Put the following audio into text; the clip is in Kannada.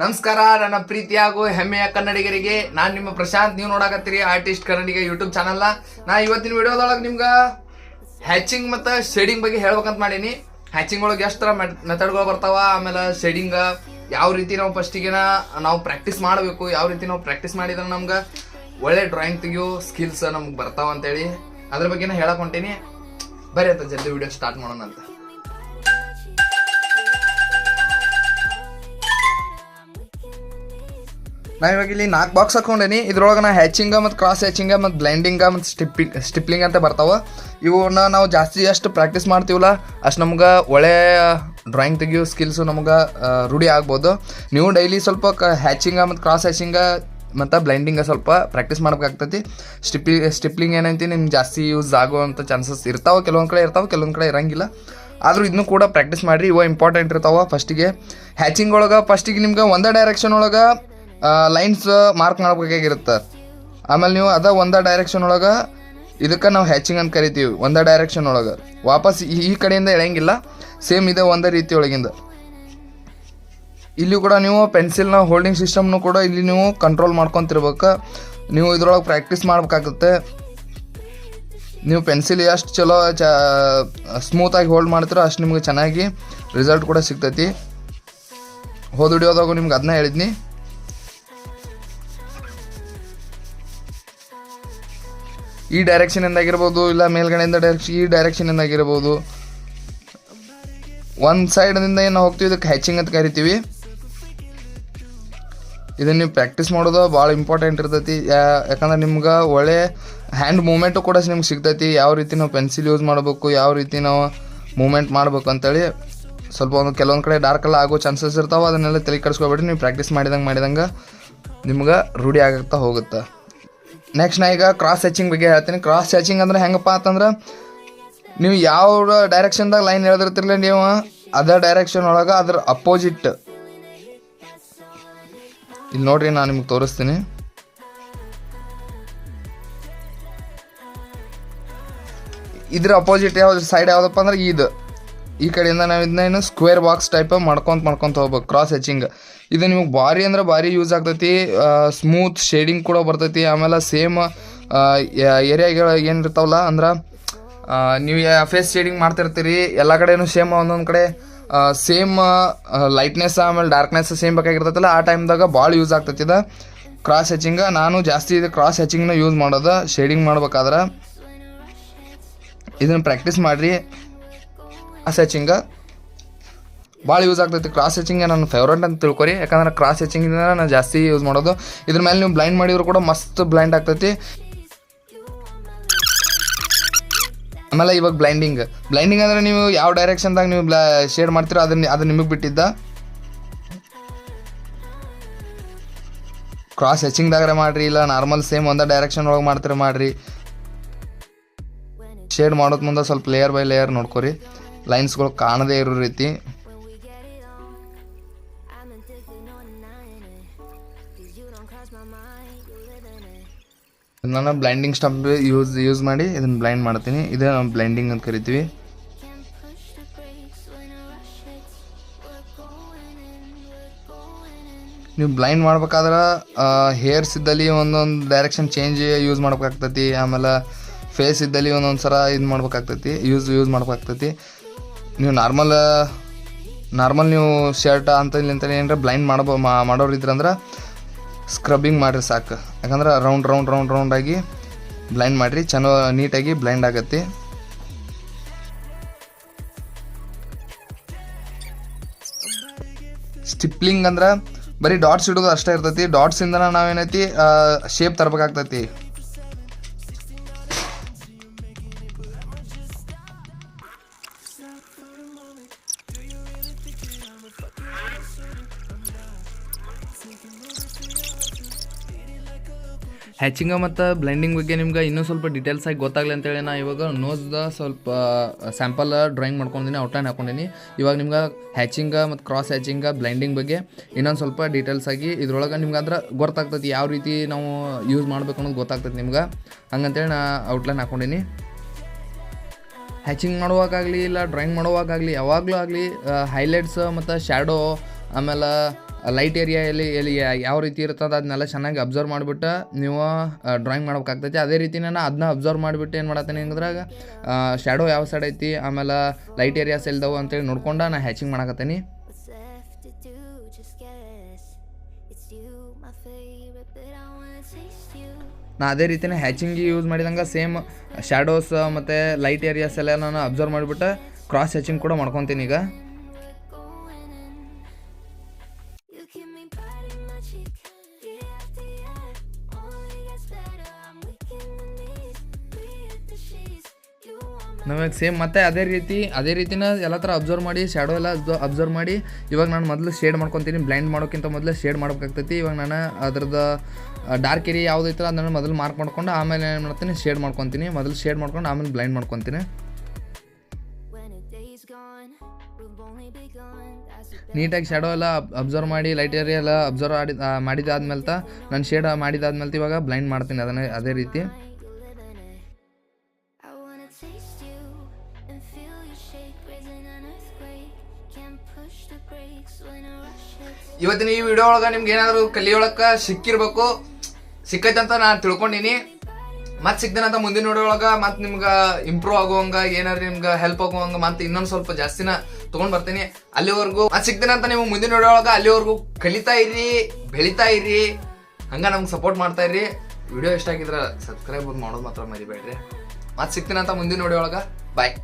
ನಮಸ್ಕಾರ, ನನ್ನ ಪ್ರೀತಿ ಹಾಗೂ ಹೆಮ್ಮೆಯ ಕನ್ನಡಿಗರಿಗೆ. ನಾನು ನಿಮ್ಮ ಪ್ರಶಾಂತ್, ನೀವು ನೋಡಾಕತ್ತೀರಿ ಆರ್ಟಿಸ್ಟ್ ಕನ್ನಡಿಗ ಯೂಟ್ಯೂಬ್ ಚಾನಲ್ ನಾ. ಇವತ್ತಿನ ವಿಡಿಯೋದೊಳಗೆ ನಿಮ್ಗೆ ಹ್ಯಾಚಿಂಗ್ ಮತ್ತು ಶೇಡಿಂಗ್ ಬಗ್ಗೆ ಹೇಳ್ಬೇಕಂತ ಮಾಡೀನಿ. ಹ್ಯಾಚಿಂಗ್ ಒಳಗೆ ಎಷ್ಟು ಥರ ಮೆಥಡ್ಗಳು ಬರ್ತಾವ, ಆಮೇಲೆ ಶೇಡಿಂಗ್ ಯಾವ ರೀತಿ ನಾವು ಫಸ್ಟಿಗೆನ ನಾವು ಪ್ರಾಕ್ಟೀಸ್ ಮಾಡಬೇಕು, ಯಾವ ರೀತಿ ನಾವು ಪ್ರಾಕ್ಟೀಸ್ ಮಾಡಿದ್ರೆ ನಮ್ಗೆ ಒಳ್ಳೆ ಡ್ರಾಯಿಂಗ್ ತೆಗಿಯೋ ಸ್ಕಿಲ್ಸ್ ನಮ್ಗೆ ಬರ್ತಾವ ಅಂತೇಳಿ. ಅದ್ರ ಬಗ್ಗೆನ ಹೇಳಕ್ ಹೊಂಟೀನಿ. ಬರೀ ಅಂತ ಜಲ್ದಿ ವಿಡಿಯೋ ಸ್ಟಾರ್ಟ್ ಮಾಡೋಣ ಅಂತ ನಾ ಇವಾಗ ಇಲ್ಲಿ ನಾಲ್ಕು ಬಾಕ್ಸ್ ಹಾಕೊಂಡೇನಿ. ಇದ್ರೊಳಗೆ ನಾ ಹ್ಯಾಚಿಂಗ ಮತ್ತು ಕ್ರಾಸ್ ಹ್ಯಾಚಿಂಗ ಮತ್ತು ಬ್ಲೈಂಡಿಂಗ ಮತ್ತು ಸ್ಟಿಪ್ಪಿಂಗ್ ಸ್ಟಿಪ್ಲಿಂಗ್ ಅಂತ ಬರ್ತಾವೆ. ಇವನ್ನ ನಾವು ಜಾಸ್ತಿ ಅಷ್ಟು ಪ್ರಾಕ್ಟೀಸ್ ಮಾಡ್ತೀವಲ್ಲ, ಅಷ್ಟು ನಮ್ಗೆ ಒಳ್ಳೆಯ ಡ್ರಾಯಿಂಗ್ ತೆಗಿಯೋ ಸ್ಕಿಲ್ಸು ನಮ್ಗೆ ರೂಢಿ ಆಗ್ಬೋದು. ನೀವು ಡೈಲಿ ಸ್ವಲ್ಪ ಕ ಹ್ಯಾಚಿಂಗ ಮತ್ತು ಕ್ರಾಸ್ ಹ್ಯಾಚಿಂಗ ಮತ್ತು ಬ್ಲೈಂಡಿಂಗ ಸ್ವಲ್ಪ ಪ್ರಾಕ್ಟೀಸ್ ಮಾಡ್ಬೇಕಾಗ್ತೈತಿ. ಸ್ಟಿಪ್ಪಿ ಸ್ಟಿಪ್ಲಿಂಗ್ ಏನೈತಿ ನಿಮ್ಗೆ ಜಾಸ್ತಿ ಯೂಸ್ ಆಗುವಂಥ ಚಾನ್ಸಸ್ ಇರ್ತಾವೆ, ಕೆಲವೊಂದು ಕಡೆ ಇರ್ತಾವೆ, ಕೆಲವೊಂದು ಕಡೆ ಇರಂಗಿಲ್ಲ. ಆದರೂ ಇದನ್ನು ಕೂಡ ಪ್ರಾಕ್ಟೀಸ್ ಮಾಡಿರಿ, ಇವ ಇಂಪಾರ್ಟೆಂಟ್ ಇರ್ತಾವೆ ಫಸ್ಟಿಗೆ ಹ್ಯಾಚಿಂಗ್ ಒಳಗೆ ಫಸ್ಟಿಗೆ ನಿಮ್ಗೆ ಒಂದೇ ಡೈರೆಕ್ಷನ್ ಒಳಗೆ ಲೈನ್ಸ್ ಮಾರ್ಕ್ ಮಾಡ್ಬೇಕಾಗಿರುತ್ತೆ ಆಮೇಲೆ ನೀವು ಅದ ಒಂದೇ ಡೈರೆಕ್ಷನ್ ಒಳಗೆ ಇದಕ್ಕೆ ನಾವು ಹ್ಯಾಚಿಂಗ್ ಅಂತ ಕರಿತೀವಿ, ಒಂದೇ ಡೈರೆಕ್ಷನ್ ಒಳಗೆ. ವಾಪಸ್ ಈ ಕಡೆಯಿಂದ ಎಳೆಯಂಗಿಲ್ಲ ಸೇಮ್ ಇದೆ ಒಂದೇ ರೀತಿ ಒಳಗಿಂದ. ಇಲ್ಲಿ ಕೂಡ ನೀವು ಪೆನ್ಸಿಲ್ನ ಹೋಲ್ಡಿಂಗ್ ಸಿಸ್ಟಮ್ನು ಕೂಡ ಇಲ್ಲಿ ನೀವು ಕಂಟ್ರೋಲ್ ಮಾಡ್ಕೊತಿರ್ಬೇಕು. ನೀವು ಇದ್ರೊಳಗೆ ಪ್ರಾಕ್ಟೀಸ್ ಮಾಡ್ಬೇಕಾಗುತ್ತೆ. ನೀವು ಪೆನ್ಸಿಲ್ ಎಷ್ಟು ಚಲೋ, ಚ ಸ್ಮೂತಾಗಿ ಹೋಲ್ಡ್ ಮಾಡ್ತೀರೋ ಅಷ್ಟು ನಿಮ್ಗೆ ಚೆನ್ನಾಗಿ ರಿಸಲ್ಟ್ ಕೂಡ ಸಿಗ್ತೈತಿ. ಹೋದ ವಿಡಿಯೋದಾಗ ನಿಮ್ಗೆ ಅದನ್ನ ಹೇಳಿದ್ನಿ. ಈ ಡೈರೆಕ್ಷನಿಂದ ಆಗಿರ್ಬೋದು ಇಲ್ಲ ಮೇಲ್ಗಡೆಯಿಂದ ಡೈರೆಕ್ಷನ್ ಈ ಡೈರೆಕ್ಷನಿಂದ ಆಗಿರ್ಬೋದು ಒಂದು ಸೈಡ್ನಿಂದ ಏನು ಹೋಗ್ತೀವಿ, ಇದಕ್ಕೆ ಹ್ಯಾಚಿಂಗ್ ಅಂತ ಕರಿತೀವಿ. ಇದನ್ನ ನೀವು ಪ್ರಾಕ್ಟೀಸ್ ಮಾಡೋದು ಭಾಳ ಇಂಪಾರ್ಟೆಂಟ್ ಇರ್ತೈತಿ. ಯಾಕಂದ್ರೆ ನಿಮ್ಗೆ ಒಳ್ಳೆ ಹ್ಯಾಂಡ್ ಮೂಮೆಂಟು ಕೂಡ ನಿಮ್ಗೆ ಸಿಗ್ತೈತಿ. ಯಾವ ರೀತಿ ನಾವು ಪೆನ್ಸಿಲ್ ಯೂಸ್ ಮಾಡಬೇಕು, ಯಾವ ರೀತಿ ನಾವು ಮೂಮೆಂಟ್ ಮಾಡ್ಬೇಕು ಅಂತೇಳಿ ಸ್ವಲ್ಪ ಒಂದು ಕೆಲವೊಂದು ಕಡೆ ಡಾರ್ಕ್ ಎಲ್ಲ ಆಗೋ ಚಾನ್ಸಸ್ ಇರ್ತಾವೆ, ಅದನ್ನೆಲ್ಲ ತಲೆ ಕೆಡಿಸ್ಕೊಬೇಡಿ ನೀವು ಪ್ರಾಕ್ಟೀಸ್ ಮಾಡಿದಂಗೆ ಮಾಡಿದಂಗೆ ನಿಮ್ಗೆ ರೂಢಿ ಆಗುತ್ತಾ ಹೋಗುತ್ತೆ. ನೆಕ್ಸ್ಟ್ ನಾ ಈಗ ಕ್ರಾಸ್ ಹ್ಯಾಚಿಂಗ್ ಬಗ್ಗೆ ಹೇಳ್ತೀನಿ. ಕ್ರಾಸ್ ಹ್ಯಾಚಿಂಗ್ ಅಂದ್ರೆ ಹೆಂಗಪ್ಪ ಅಂತಂದ್ರೆ ನೀವು ಯಾವ ಡೈರೆಕ್ಷನ್ದಾಗ ಲೈನ್ ಎಳೆದಿರ್ತಿರ್ಲಿ ನೀವು, ಅದೇ ಡೈರೆಕ್ಷನ್ ಒಳಗೆ ಅದ್ರ ಅಪೋಸಿಟ್ ಇಲ್ಲಿ ನೋಡ್ರಿ ನಾನು ನಿಮ್ಗೆ ತೋರಿಸ್ತೀನಿ. ಇದ್ರ ಅಪೋಸಿಟ್ ಯಾವ್ದು ಸೈಡ್ ಯಾವುದಪ್ಪ ಅಂದ್ರೆ ಇದು. ಈ ಕಡೆಯಿಂದ ನಾವು ಇದನ್ನ ಏನು ಸ್ಕ್ವೇರ್ ಬಾಕ್ಸ್ ಟೈಪ್ ಮಾಡ್ಕೊಂತ ಮಾಡ್ಕೊಂತ ಹೋಗ್ಬೇಕು ಕ್ರಾಸ್ ಹೆಚ್ಚಿಂಗ್ ಇದು ನಿಮಗೆ ಭಾರಿ ಅಂದ್ರೆ ಭಾರಿ ಯೂಸ್ ಆಗ್ತೈತಿ ಸ್ಮೂತ್ ಶೇಡಿಂಗ್ ಕೂಡ ಬರ್ತೈತಿ, ಆಮೇಲೆ ಸೇಮ್ ಏರಿಯಾಗಳು ಏನಿರ್ತಾವಲ್ಲ ಅಂದ್ರೆ ನೀವು ಫೇಸ್ ಶೇಡಿಂಗ್ ಮಾಡ್ತಿರ್ತೀರಿ, ಎಲ್ಲ ಕಡೆನೂ ಸೇಮ್ ಒಂದೊಂದು ಕಡೆ ಸೇಮ್ ಲೈಟ್ನೆಸ್ ಆಮೇಲೆ ಡಾರ್ಕ್ನೆಸ್ ಸೇಮ್ ಬೇಕಾಗಿರ್ತೈತಲ್ಲ, ಆ ಟೈಮ್ದಾಗ ಭಾಳ ಯೂಸ್ ಆಗ್ತೈತಿ ಇದು. ಕ್ರಾಸ್ ಹೆಚ್ಚಿಂಗ ನಾನು ಜಾಸ್ತಿ ಇದು ಕ್ರಾಸ್ ಹೆಚ್ಚಿಂಗ್ನ ಯೂಸ್ ಮಾಡೋದು ಶೇಡಿಂಗ್ ಮಾಡ್ಬೇಕಾದ್ರೆ. ಇದನ್ನು ಪ್ರಾಕ್ಟೀಸ್ ಮಾಡಿರಿ. ಕ್ರಾಸ್ ಹ್ಯಾಚಿಂಗ ಭಾಳ ಯೂಸ್ ಆಗ್ತೈತಿ ಕ್ರಾಸ್ ಹ್ಯಾಚಿಂಗ್ ನನ್ನ ಫೇವ್ರೇಟ್ ಅಂತ ತಿಳ್ಕೊರಿ. ಯಾಕಂದ್ರೆ ಕ್ರಾಸ್ ಹೆಚ್ಚಿಂಗಿಂದ ನಾನು ಜಾಸ್ತಿ ಯೂಸ್ ಮಾಡೋದು. ಇದ್ರ ಮೇಲೆ ನೀವು ಬ್ಲೈಂಡ್ ಮಾಡಿದ್ರು ಕೂಡ ಮಸ್ತ್ ಬ್ಲೈಂಡ್ ಆಗ್ತೈತಿ. ಆಮೇಲೆ ಇವಾಗ ಬ್ಲೈಂಡಿಂಗ್ ಬ್ಲೈಂಡಿಂಗ್ ಅಂದ್ರೆ ನೀವು ಯಾವ ಡೈರೆಕ್ಷನ್ದಾಗ ನೀವು ಬ್ಲಾ ಶೇಡ್ ಮಾಡ್ತೀರೋ ಅದನ್ನ ಅದು ನಿಮಗೆ ಬಿಟ್ಟಿದ್ದ? ಕ್ರಾಸ್ ಹೆಚಿಂಗ್ದಾಗ್ರೆ ಮಾಡಿರಿ, ಇಲ್ಲ ನಾರ್ಮಲ್ ಸೇಮ್ ಒಂದೇ ಡೈರೆಕ್ಷನ್ ಒಳಗೆ ಮಾಡ್ತೀರ ಮಾಡ್ರಿ. ಶೇಡ್ ಮಾಡೋದ್ ಮುಂದೆ ಸ್ವಲ್ಪ ಲೇಯರ್ ಬೈ ಲೇಯರ್ ನೋಡ್ಕೊರಿ. ಲೈನ್ಸ್ಗಳು ಕಾಣದೇ ಇರೋ ರೀತಿ. ನಾನು ಬ್ಲೈಂಡಿಂಗ್ ಸ್ಟಂಪ್ ಯೂಸ್ ಯೂಸ್ ಮಾಡಿ ಇದನ್ನು ಬ್ಲೈಂಡ್ ಮಾಡ್ತೀನಿ. ಇದೇ ನಾವು ಬ್ಲೈಂಡಿಂಗ್ ಅಂತ ಕರಿತೀವಿ. ನೀವು ಬ್ಲೈಂಡ್ ಮಾಡ್ಬೇಕಾದ್ರೆ ಹೇರ್ಸ್ ಇದ್ದಲ್ಲಿ ಒಂದೊಂದು ಡೈರೆಕ್ಷನ್ ಚೇಂಜ್ ಯೂಸ್ ಮಾಡ್ಬೇಕಾಗ್ತೈತಿ. ಆಮೇಲೆ ಫೇಸ್ ಇದ್ದಲ್ಲಿ ಒಂದೊಂದು ಸಲ ಇದು ಮಾಡ್ಬೇಕಾಗ್ತೈತಿ. Use use ಮಾಡ್ಬೇಕಾಗ್ತೈತಿ. ನೀವು ನಾರ್ಮಲ್ ನಾರ್ಮಲ್ ನೀವು ಶರ್ಟ್ ಅಂತ ಇಲ್ಲಿ ಅಂತ ಏನಾರ ಬ್ಲೈಂಡ್ ಮಾಡಬೋ ಮಾಡೋರು ಇದ್ರಂದ್ರೆ ಸ್ಕ್ರಬ್ಬಿಂಗ್ ಮಾಡಿರಿ ಸಾಕು. ಯಾಕಂದ್ರೆ ರೌಂಡ್ ರೌಂಡ್ ರೌಂಡ್ ರೌಂಡ್ ಆಗಿ ಬ್ಲೈಂಡ್ ಮಾಡಿರಿ ಚೆನ್ನ ನೀಟಾಗಿ ಬ್ಲೈಂಡ್ ಆಗತ್ತೆ. ಸ್ಟಿಪ್ಲಿಂಗ್ ಅಂದ್ರೆ ಬರೀ ಡಾಟ್ಸ್ ಇಡೋದು ಅಷ್ಟೇ ಇರ್ತೈತಿ. ಡಾಟ್ಸಿಂದ ನಾವೇನೈತಿ ಶೇಪ್ ತರಬೇಕಾಗ್ತೈತಿ. ಹ್ಯಾಚಿಂಗ ಮತ್ತು ಬ್ಲೆಂಡಿಂಗ್ ಬಗ್ಗೆ ನಿಮ್ಗೆ ಇನ್ನೂ ಸ್ವಲ್ಪ ಡೀಟೇಲ್ಸ್ ಆಗಿ ಗೊತ್ತಾಗಲಿ ಅಂತೇಳಿ ನಾ ಇವಾಗ ನೋಸ್ದ ಸ್ವಲ್ಪ ಸ್ಯಾಂಪಲ್ ಡ್ರಾಯಿಂಗ್ ಮಾಡ್ಕೊಂಡಿನಿ ಔಟ್ಲೈನ್ ಹಾಕೊಂಡಿನಿ. ಇವಾಗ ನಿಮ್ಗೆ ಹ್ಯಾಚಿಂಗ ಮತ್ತು ಕ್ರಾಸ್ ಹ್ಯಾಚಿಂಗ ಬ್ಲೆಂಡಿಂಗ್ ಬಗ್ಗೆ ಇನ್ನೊಂದು ಸ್ವಲ್ಪ ಡೀಟೇಲ್ಸ್ ಆಗಿ ಇದ್ರೊಳಗೆ ನಿಮ್ಗೆ ಅಂದ್ರೆ ಗೊತ್ತಾಗ್ತೈತಿ, ಯಾವ ರೀತಿ ನಾವು ಯೂಸ್ ಮಾಡ್ಬೇಕು ಅನ್ನೋದು ಗೊತ್ತಾಗ್ತೈತಿ ನಿಮ್ಗೆ. ಹಂಗಂತೇಳಿ ನಾ ಔಟ್ಲೈನ್ ಹಾಕೊಂಡಿನಿ. ಹ್ಯಾಚಿಂಗ್ ಮಾಡುವಾಗಲಿ ಇಲ್ಲ ಡ್ರಾಯಿಂಗ್ ಮಾಡುವಾಗಲಿ ಯಾವಾಗಲೂ ಆಗಲಿ ಹೈಲೈಟ್ಸ್ ಮತ್ತು ಶ್ಯಾಡೋ ಆಮೇಲೆ ಲೈಟ್ ಏರಿಯಾಯಲ್ಲಿ ಎಲ್ಲಿ ಯಾವ ರೀತಿ ಇರ್ತದೆ ಅದನ್ನೆಲ್ಲ ಚೆನ್ನಾಗಿ ಅಬ್ಸರ್ವ್ ಮಾಡಿಬಿಟ್ಟು ನೀವು ಡ್ರಾಯಿಂಗ್ ಮಾಡ್ಬೇಕಾಗ್ತೈತಿ. ಅದೇ ರೀತಿ ನಾನು ಅದನ್ನ ಅಬ್ಸರ್ವ್ ಮಾಡಿಬಿಟ್ಟು ಏನು ಮಾಡತ್ತೀನಿ ಅಂದ್ರಾಗ ಶ್ಯಾಡೋ ಯಾವ ಸೈಡ್ ಐತಿ ಆಮೇಲೆ ಲೈಟ್ ಏರಿಯಾಸ್ ಎಲ್ದವು ಅಂತೇಳಿ ನೋಡ್ಕೊಂಡು ನಾನು ಹ್ಯಾಚಿಂಗ್ ಮಾಡಕತ್ತೀನಿ. ನಾ ಅದೇ ರೀತಿನೇ ಹ್ಯಾಚಿಂಗ್ ಯೂಸ್ ಮಾಡಿದಂಗೆ ಸೇಮ್ ಶ್ಯಾಡೋಸ್ ಮತ್ತು ಲೈಟ್ ಏರಿಯಾಸ್ ಎಲ್ಲ ನಾನು ಅಬ್ಸರ್ವ್ ಮಾಡಿಬಿಟ್ಟು ಕ್ರಾಸ್ ಹ್ಯಾಚಿಂಗ್ ಕೂಡ ಮಾಡ್ಕೊತೀನಿ ಈಗ. ನಮಗೆ ಸೇಮ್ ಮತ್ತೆ ಅದೇ ರೀತಿ ಅದೇ ರೀತಿನ ಎಲ್ಲ ಥರ ಅಬ್ಸರ್ವ್ ಮಾಡಿ ಶ್ಯಾಡೋ ಎಲ್ಲ ಅಬ್ಸರ್ವ್ ಮಾಡಿ ಇವಾಗ ನಾನು ಮೊದಲು ಶೇಡ್ ಮಾಡ್ಕೊತೀನಿ ಬ್ಲೈಂಡ್ ಮಾಡೋಕ್ಕಿಂತ ಮೊದಲು ಶೇಡ್ ಮಾಡ್ಬೇಕಾಗ್ತೈತಿ. ಇವಾಗ ನಾನು ಅದ್ರದ್ದು ಡಾರ್ಕ್ ಏರಿಯಾ ಯಾವುದೈತಲ್ಲ ಅದನ್ನು ಮೊದಲು ಮಾರ್ಕ್ ಮಾಡ್ಕೊಂಡು ಆಮೇಲೆ ಏನು ಮಾಡ್ತೀನಿ ಶೇಡ್ ಮಾಡ್ಕೊತೀನಿ. ಮೊದಲು ಶೇಡ್ ಮಾಡ್ಕೊಂಡು ಆಮೇಲೆ ಬ್ಲೈಂಡ್ ಮಾಡ್ಕೊತೀನಿ. ನೀಟಾಗಿ ಶ್ಯಾಡೋ ಎಲ್ಲ ಅಬ್ಸರ್ವ್ ಮಾಡಿ ಲೈಟ್ ಏರಿಯಾ ಎಲ್ಲ ಅಬ್ಸರ್ವ್ ಮಾಡಿ ಮಾಡಿದಾದ್ಮೇಲೆ ತ ನಾನು ಶೇಡ್ ಮಾಡಿದಾದ್ಮೇಲೆ ಇವಾಗ ಬ್ಲೈಂಡ್ ಮಾಡ್ತೀನಿ ಅದನ್ನೇ ಅದೇ ರೀತಿ. ಇವತ್ತಿನ ಈ ವಿಡಿಯೋ ಒಳಗೆ ನಿಮ್ಗೆ ಏನಾದರೂ ಕಲಿಯೊಳಕ್ಕೆ ಸಿಕ್ಕಿರ್ಬೇಕು ಸಿಕ್ಕೈತೆ ಅಂತ ನಾನು ತಿಳ್ಕೊಂಡಿನಿ. ಮತ್ತೆ ಸಿಗ್ದೇನಂತ ಮುಂದಿನ ವಿಡಿಯೋ ಒಳಗೆ ಮತ್ತೆ ನಿಮ್ಗೆ ಇಂಪ್ರೂವ್ ಆಗುವಂಗ, ಏನಾದ್ರು ನಿಮ್ಗೆ ಹೆಲ್ಪ್ ಆಗುವಂಗ ಮತ್ತೆ ಇನ್ನೊಂದು ಸ್ವಲ್ಪ ಜಾಸ್ತಿನ ತೊಗೊಂಡ್ ಬರ್ತೀನಿ. ಅಲ್ಲಿವರೆಗೂ ಮತ್ತೆ ಸಿಗ್ದೇನಂತ ನೀವು ಮುಂದಿನ ವಿಡಿಯೋ ಒಳಗೆ ಅಲ್ಲಿವರೆಗೂ ಕಲಿತಾ ಇರಿ, ಬೆಳಿತಾ ಇರಿ, ಹಂಗೆ ನಮ್ಗೆ ಸಪೋರ್ಟ್ ಮಾಡ್ತಾ ಇರಿ. ವಿಡಿಯೋ ಇಷ್ಟ ಆಗಿದ್ರೆ ಸಬ್ಸ್ಕ್ರೈಬ್ ಮಾಡೋದು ಮಾತ್ರ ಮರಿಬೇಡ್ರಿ. ಮತ್ತೆ ಸಿಗ್ತೀನಂತ ಮುಂದಿನ ವಿಡಿಯೋ ಒಳಗೆ ಬಾಯ್